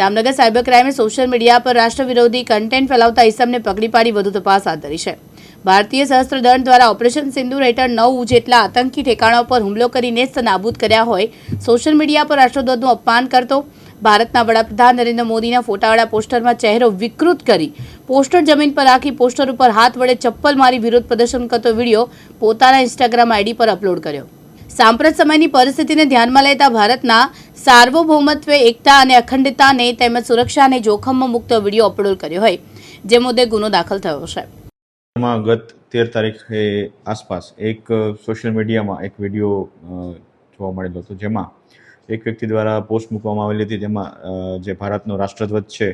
Jamnagar cyber ક્રાઇમે social media પર રાષ્ટ્ર વિરોધી કન્ટેન્ટ ફેલાવતા ઇસમને પકડી પાડી વધુ તપાસ હાથ ધરી છે. ભારતીય સશસ્ત્ર દળ દ્વારા ઓપરેશન સિંદુર હેઠળ નવ જેટલા આતંકી ઠેકાણાઓ પર હુમલો કરી નેસ્ત નાબૂદ કર્યા હોય, સોશિયલ મીડિયા પર રાષ્ટ્રધ્વજનું અપમાન કરતો, ભારતના વડાપ્રધાન નરેન્દ્ર મોદીના ફોટાવાળા પોસ્ટરમાં ચહેરો વિકૃત કરી, પોસ્ટર જમીન પર રાખી પોસ્ટર ઉપર હાથ વડે ચપ્પલ મારી વિરોધ પ્રદર્શન કરતો વીડિયો પોતાના ઇન્સ્ટાગ્રામ આઈડી પર અપલોડ કર્યો. સાંપ્રત સમયની પરિસ્થિતિને ધ્યાનમાં લેતા ભારતના સાર્વભૌમત્વ એકતા અને અખંડતાને તેમજ સુરક્ષાને જોખમમાં મુક્ત વીડિયો અપલોડ કર્યો હોય, જે મુદ્દે ગુનો દાખલ થયો છે. માં ગત તેર તારીખે આસપાસ એક સોશિયલ મીડિયામાં એક વીડિયો જોવા મળેલો હતો જેમાં એક વ્યક્તિ દ્વારા પોસ્ટ મૂકવામાં આવેલી હતી. તેમાં જે ભારતનો રાષ્ટ્રધ્વજ છે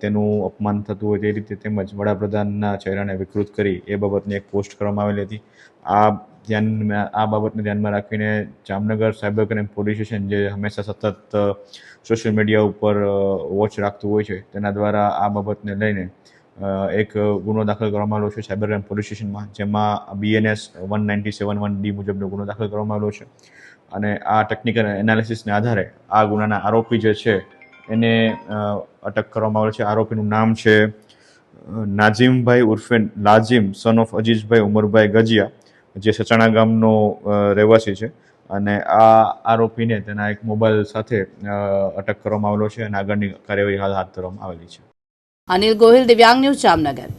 તેનું અપમાન થતું હોય તે રીતે તેમજ વડાપ્રધાનના ચહેરાને વિકૃત કરી એ બાબતની એક પોસ્ટ કરવામાં આવેલી હતી. આ ધ્યાનમાં આ બાબતને ધ્યાનમાં રાખીને Jamnagar cyber crime police station જે હંમેશા સતત સોશિયલ મીડિયા ઉપર વોચ રાખતું હોય છે, તેના દ્વારા આ બાબતને લઈને એક ગુનો દાખલ કરવામાં આવેલો છે સાયબર ક્રાઇમ પોલીસ સ્ટેશનમાં, જેમાં BNS one ninety seven one D મુજબનો ગુનો દાખલ કરવામાં આવ્યો છે. અને આ ટેકનિકલ એનાલિસિસને આધારે આ ગુનાના આરોપી જે છે, એને અટક કરવામાં આવેલ છે. આરોપીનું નામ છે નાઝીમભાઈ ઉર્ફે લાઝીમ સન ઓફ અજીઝભાઈ ઉમરભાઈ ગજિયા. જે સચાણા ગામનો રહેવાસી છે. અને આ આરોપીને તેના એક મોબાઈલ સાથે અટક કરવામાં આવેલો છે અને આગળની કાર્યવાહી હાલ હાથ ધરવામાં આવેલી છે. અનિલ ગોહિલ, દિવ્યાંગ ન્યૂઝ જામનગર.